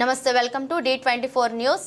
నమస్తే welcome to the twenty four news.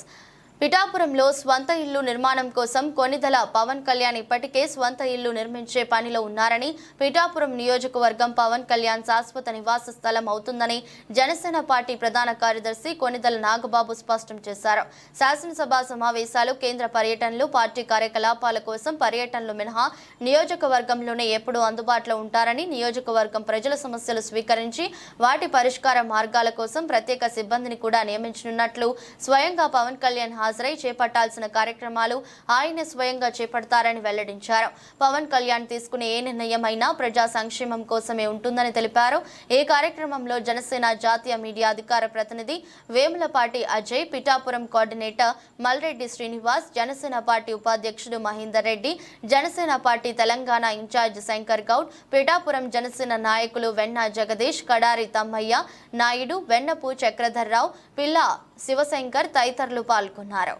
పిఠాపురంలో స్వంత ఇల్లు నిర్మాణం కోసం కొనిదల పవన్ కళ్యాణ్ ఇప్పటికే స్వంత ఇల్లు నిర్మించే పనిలో ఉన్నారని పిఠాపురం నియోజకవర్గం పవన్ కళ్యాణ్ శాశ్వత నివాస స్థలం అవుతుందని జనసేన పార్టీ ప్రధాన కార్యదర్శి కొనిదల నాగబాబు స్పష్టం చేశారు. శాసనసభ సమావేశాలు కేంద్ర పర్యటనలు పార్టీ కార్యకలాపాల కోసం పర్యటనలు మినహా నియోజకవర్గంలోనే ఎప్పుడూ అందుబాటులో ఉంటారని నియోజకవర్గం ప్రజల సమస్యలు స్వీకరించి వాటి పరిష్కార మార్గాల కోసం ప్రత్యేక సిబ్బందిని కూడా నియమించనున్నట్లు స్వయంగా పవన్ కళ్యాణ్ హాజరై చేపట్టాల్సిన కార్యక్రమాలు ఆయనే స్వయంగా చేపడతారని వెల్లడించారు. పవన్ కళ్యాణ్ తీసుకునే ఏ నిర్ణయం అయినా ప్రజా సంక్షేమం కోసమే ఉంటుందని తెలిపారు. ఈ కార్యక్రమంలో జనసేన జాతీయ మీడియా అధికార ప్రతినిధి వేములపాటి అజయ్ పిఠాపురం కోఆర్డినేటర్ మల్రెడ్డి శ్రీనివాస్ జనసేన పార్టీ ఉపాధ్యక్షుడు మహేందర్ రెడ్డి జనసేన పార్టీ తెలంగాణ ఇన్ఛార్జ్ శంకర్ గౌడ్ పిఠాపురం జనసేన నాయకులు వెన్న జగదీష్ కడారి తమ్మయ్య నాయుడు వెన్నపు చక్రధర్రావు పిల్ల శివశంకర్ తదితరులు పాల్గొన్నారు.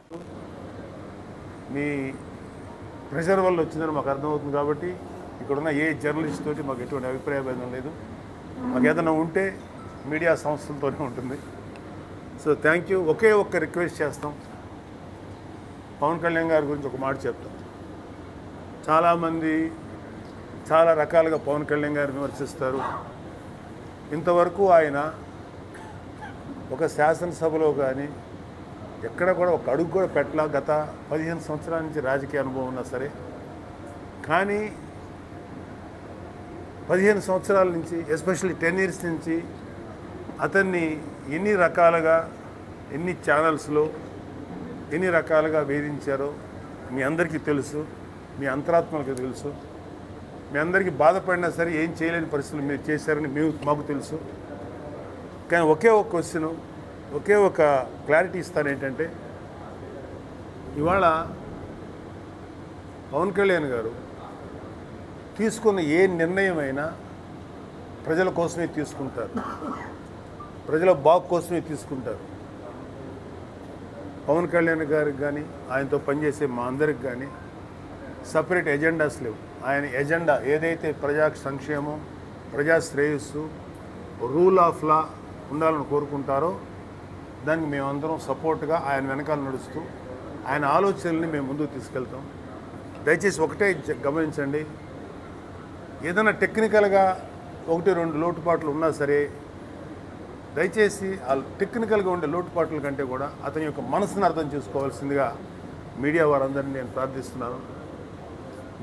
మీ ప్రెషర్ వల్ల వచ్చిందని మాకు అర్థమవుతుంది కాబట్టి ఇక్కడున్న ఏ జర్నలిస్ట్ తోటి మాకు ఎటువంటి అభిప్రాయ భేదం లేదు. మాకు ఏదైనా ఉంటే మీడియా సంస్థలతోనే ఉంటుంది. So thank you. ఒకే ఒక్క రిక్వెస్ట్ చేస్తాం. పవన్ కళ్యాణ్ గారి గురించి ఒక మాట చెప్తాం. చాలామంది చాలా రకాలుగా పవన్ కళ్యాణ్ గారిని విమర్శిస్తారు. ఇంతవరకు ఆయన ఒక శాసనసభలో కానీ ఎక్కడ కూడా ఒక అడుగు కూడా పెట్టలా. గత పదిహేను సంవత్సరాల నుంచి రాజకీయ అనుభవం ఉన్నా సరే. కానీ పదిహేను సంవత్సరాల నుంచి ఎస్పెషల్లీ టెన్ ఇయర్స్ నుంచి అతన్ని ఎన్ని రకాలుగా ఎన్ని ఛానల్స్లో ఎన్ని రకాలుగా వేధించారో మీ అందరికీ తెలుసు. మీ అంతరాత్మలకు తెలుసు. మీ అందరికీ బాధపడినా సరే ఏం చేయలేని పరిస్థితులు మీరు చేశారని మేము మాకు తెలుసు. కానీ ఒకే ఒక క్వశ్చన్ ఒకే ఒక క్లారిటీ ఇస్తాను ఏంటంటే ఇవాళ పవన్ కళ్యాణ్ గారు తీసుకున్న ఏ నిర్ణయం అయినా ప్రజల కోసమే తీసుకుంటారు. ప్రజల బాగు కోసమే తీసుకుంటారు. పవన్ కళ్యాణ్ గారికి కానీ ఆయనతో పనిచేసే మా అందరికి కానీ సపరేట్ ఎజెండాస్ లేవు. ఆయన ఎజెండా ఏదైతే ప్రజా సంక్షేమం ప్రజా శ్రేయస్సు రూల్ ఆఫ్ లా ఉండాలని కోరుకుంటారో దానికి మేమందరం సపోర్ట్గా ఆయన వెనకాల నడుస్తూ ఆయన ఆలోచనల్ని మేము ముందుకు తీసుకెళ్తాం. దయచేసి ఒకటే గమనించండి. ఏదైనా టెక్నికల్గా ఒకటి రెండు లోటుపాట్లు ఉన్నా సరే దయచేసి ఆ టెక్నికల్గా ఉండే లోటుపాట్ల కంటే కూడా అతని యొక్క మనసును అర్థం చేసుకోవాల్సిందిగా మీడియా వారందరినీ నేను ప్రార్థిస్తున్నాను.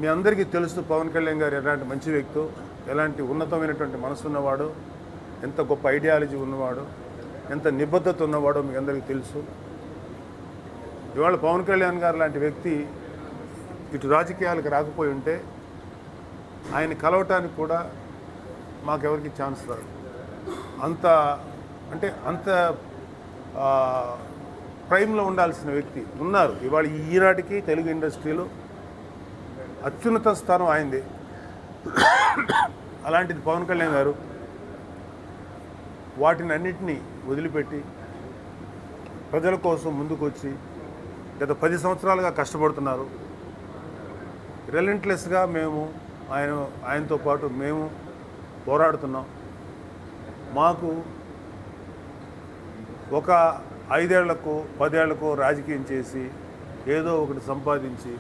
మీ అందరికీ తెలుసు పవన్ కళ్యాణ్ గారు ఎలాంటి మంచి వ్యక్తి ఎలాంటి ఉన్నతమైనటువంటి మనసున్నవాడు. ఎంత గొప్ప ఐడియాలజీ ఉన్నవాడు ఎంత నిబద్ధత ఉన్నవాడో మీకు అందరికీ తెలుసు. ఇవాళ పవన్ కళ్యాణ్ గారు లాంటి వ్యక్తి ఇటు రాజకీయాలకు రాకపోయి ఉంటే ఆయన కలవటానికి కూడా మాకెవరికి ఛాన్స్ రాదు. అంత అంటే అంత ప్రైమ్లో ఉండాల్సిన వ్యక్తి ఉన్నారు. ఇవాళ ఈనాటికి తెలుగు ఇండస్ట్రీలో అత్యున్నత స్థానం ఆయనది. అలాంటిది పవన్ కళ్యాణ్ గారు వాటిని అన్నిటినీ వదిలిపెట్టి ప్రజల కోసం ముందుకు వచ్చి గత పది సంవత్సరాలుగా కష్టపడుతున్నారు. రిలెంట్లెస్గా మేము ఆయన ఆయనతో పాటు మేము పోరాడుతున్నాం. మాకు ఒక ఐదేళ్ళకు పదేళ్ళకు రాజకీయం చేసి ఏదో ఒకటి సంపాదించి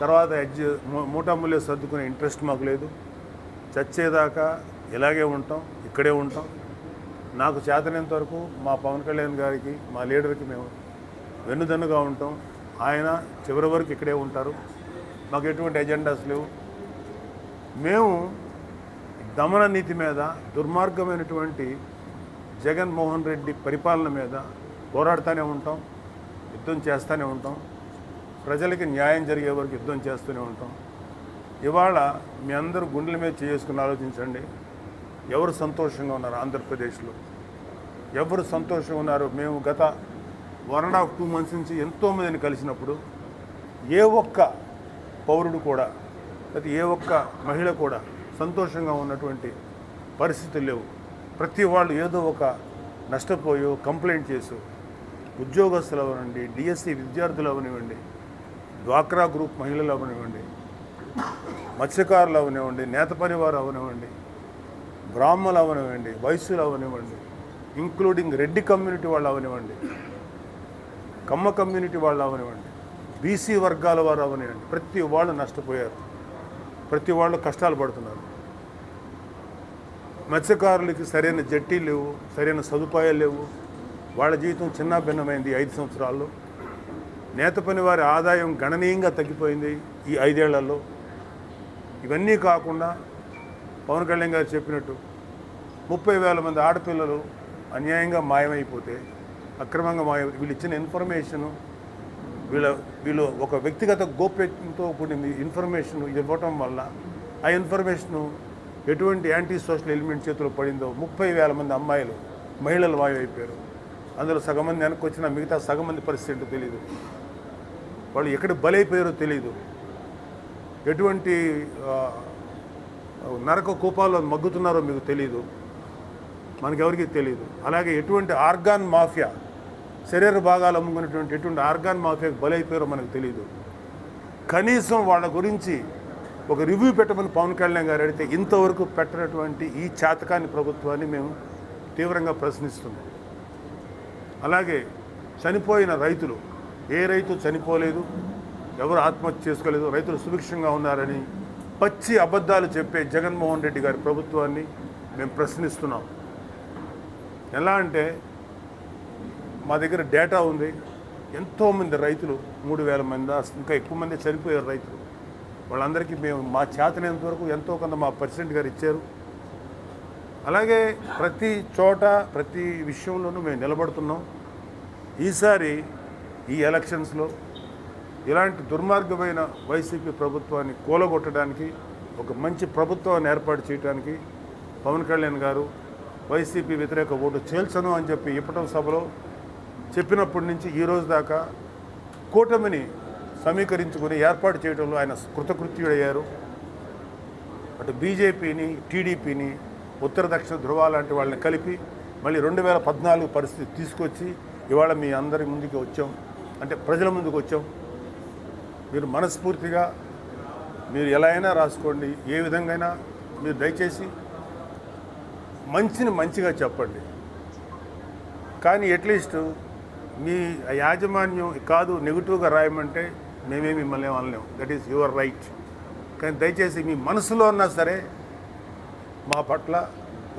తర్వాత ఎడ్జ్ మూటములే సర్దుకునే ఇంట్రెస్ట్ మాకు లేదు. చచ్చేదాకా ఇలాగే ఉంటాం ఇక్కడే ఉంటాం. నాకు చేతనేంత వరకు మా పవన్ కళ్యాణ్ గారికి మా లీడర్కి మేము వెన్నుదన్నుగా ఉంటాం. ఆయన చివరి వరకు ఇక్కడే ఉంటారు. మాకు ఎటువంటి ఎజెండాస్ లేవు. మేము దమన నీతి మీద దుర్మార్గమైనటువంటి జగన్మోహన్ రెడ్డి పరిపాలన మీద పోరాడుతూనే ఉంటాం యుద్ధం చేస్తూనే ఉంటాం. ప్రజలకి న్యాయం జరిగే వరకు యుద్ధం చేస్తూనే ఉంటాం. ఇవాళ మీ అందరూ గుండెల మీద చేసుకుని ఆలోచించండి. ఎవరు సంతోషంగా ఉన్నారు ఆంధ్రప్రదేశ్లో? ఎవరు సంతోషంగా ఉన్నారు? మేము గత one and half two months నుంచి ఎంతోమందిని కలిసినప్పుడు ఏ ఒక్క పౌరుడు కూడా లేకపోతే ఏ ఒక్క మహిళ కూడా సంతోషంగా ఉన్నటువంటి పరిస్థితులు లేవు. ప్రతి వాళ్ళు ఏదో ఒక నష్టపోయో కంప్లైంట్ చేసు ఉద్యోగస్తులు అవనివ్వండి డిఎస్సి విద్యార్థులు అవనివ్వండి డ్వాక్రా గ్రూప్ మహిళలు అవనివ్వండి మత్స్యకారులు అవనివ్వండి నేత పనివారు అవనివ్వండి బ్రాహ్మణులు అవనివ్వండి వైశ్యులు అవనివ్వండి ఇంక్లూడింగ్ రెడ్డి కమ్యూనిటీ వాళ్ళు అవనివ్వండి కమ్మ కమ్యూనిటీ వాళ్ళు అవనివ్వండి బీసీ వర్గాల వారు అవనివ్వండి ప్రతి వాళ్ళు నష్టపోయారు. ప్రతి వాళ్ళు కష్టాలు పడుతున్నారు. మత్స్యకారులకి సరైన జట్టి లేవు సరైన సదుపాయాలు లేవు. వాళ్ళ జీవితం చిన్న భిన్నమైంది ఐదు సంవత్సరాల్లో. నేత పని వారి ఆదాయం గణనీయంగా తగ్గిపోయింది ఈ ఐదేళ్ళలో. ఇవన్నీ కాకుండా పవన్ కళ్యాణ్ గారు చెప్పినట్టు ముప్పై వేల మంది ఆడపిల్లలు అన్యాయంగా మాయమైపోతే అక్రమంగా మాయ వీళ్ళు ఇచ్చిన ఇన్ఫర్మేషను వీళ్ళ వీళ్ళు ఒక వ్యక్తిగత గోప్యంతో కూడిన ఇన్ఫర్మేషన్ ఇవ్వటం వల్ల ఆ ఇన్ఫర్మేషను ఎటువంటి యాంటీ సోషల్ ఎలిమెంట్ చేతిలో పడిందో ముప్పై వేల మంది అమ్మాయిలు మహిళలు మాయమైపోయారు. అందులో సగం మంది వెనక్కి వచ్చిన మిగతా సగం మంది పరిస్థితి ఏంటో తెలియదు వాళ్ళు ఎక్కడ బలైపోయారో తెలియదు ఎటువంటి నరక కూపాల్లో మగ్గుతున్నారో మీకు తెలియదు మనకెవరికి తెలియదు అలాగే ఎటువంటి ఆర్గాన్ మాఫియా శరీర భాగాలు అమ్ముకునేటువంటి ఎటువంటి ఆర్గాన్ మాఫియాకి బలైపోయారో మనకు తెలియదు కనీసం వాళ్ళ గురించి ఒక రివ్యూ పెట్టమని పవన్ కళ్యాణ్ గారు అడిగితే ఇంతవరకు పెట్టినటువంటి ఈ చేతకాని ప్రభుత్వాన్ని మేము తీవ్రంగా ప్రశ్నిస్తున్నాం. అలాగే చనిపోయిన రైతులు ఏ రైతు చనిపోలేదు ఎవరు ఆత్మహత్య చేసుకోలేదు రైతులు సుభిక్షంగా ఉన్నారని పచ్చి అబద్ధాలు చెప్పే జగన్మోహన్ రెడ్డి గారి ప్రభుత్వాన్ని మేము ప్రశ్నిస్తున్నాం. ఎలా అంటే మా దగ్గర డేటా ఉంది. ఎంతోమంది రైతులు మూడు వేల మంది ఇంకా ఎక్కువ మంది చనిపోయారు రైతులు. వాళ్ళందరికీ మేము మా చేతనేంత వరకు ఎంతో కొంత మా ప్రెసిడెంట్ గారు ఇచ్చారు. అలాగే ప్రతి చోట ప్రతి విషయంలోనూ మేము నిలబడుతున్నాం. ఈసారి ఈ ఎలక్షన్స్లో ఇలాంటి దుర్మార్గమైన వైసీపీ ప్రభుత్వాన్ని కూలగొట్టడానికి ఒక మంచి ప్రభుత్వాన్ని ఏర్పాటు చేయడానికి పవన్ కళ్యాణ్ గారు వైసీపీ వ్యతిరేక ఓటు చేల్చను అని చెప్పి ఇప్పటం సభలో చెప్పినప్పటి నుంచి ఈ రోజు దాకా కూటమిని సమీకరించుకుని ఏర్పాటు చేయడంలో ఆయన కృతకృత్యుడయ్యారు. అటు బీజేపీని టీడీపీని ఉత్తర దక్షిణ ధృవ లాంటి వాళ్ళని కలిపి మళ్ళీ రెండు వేల పద్నాలుగు పరిస్థితి తీసుకొచ్చి ఇవాళ మీ అందరి ముందుకు వచ్చాం. అంటే ప్రజల ముందుకు వచ్చాం. మీరు మనస్ఫూర్తిగా మీరు ఎలా అయినా రాసుకోండి ఏ విధంగా అయినా మీరు దయచేసి మంచిని మంచిగా చెప్పండి. కానీ అట్లీస్ట్ మీ యాజమాన్యం కాదు నెగిటివ్గా రాయమంటే మేమే మిమ్మల్ని అనలేము దట్ ఈస్ యువర్ రైట్ కానీ దయచేసి మీ మనసులో ఉన్నా సరే మా పట్ల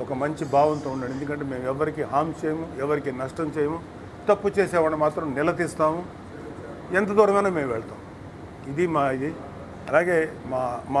ఒక మంచి భావంతో ఉండండి. ఎందుకంటే మేము ఎవరికి హామ్ చేయము ఎవరికి నష్టం చేయము తప్పు చేసేవాడిని మాత్రం నిలదీస్తాము. ఎంత దూరమైనా మేము వెళ్తాం. ఇది మా ఇది. అలాగే మా మా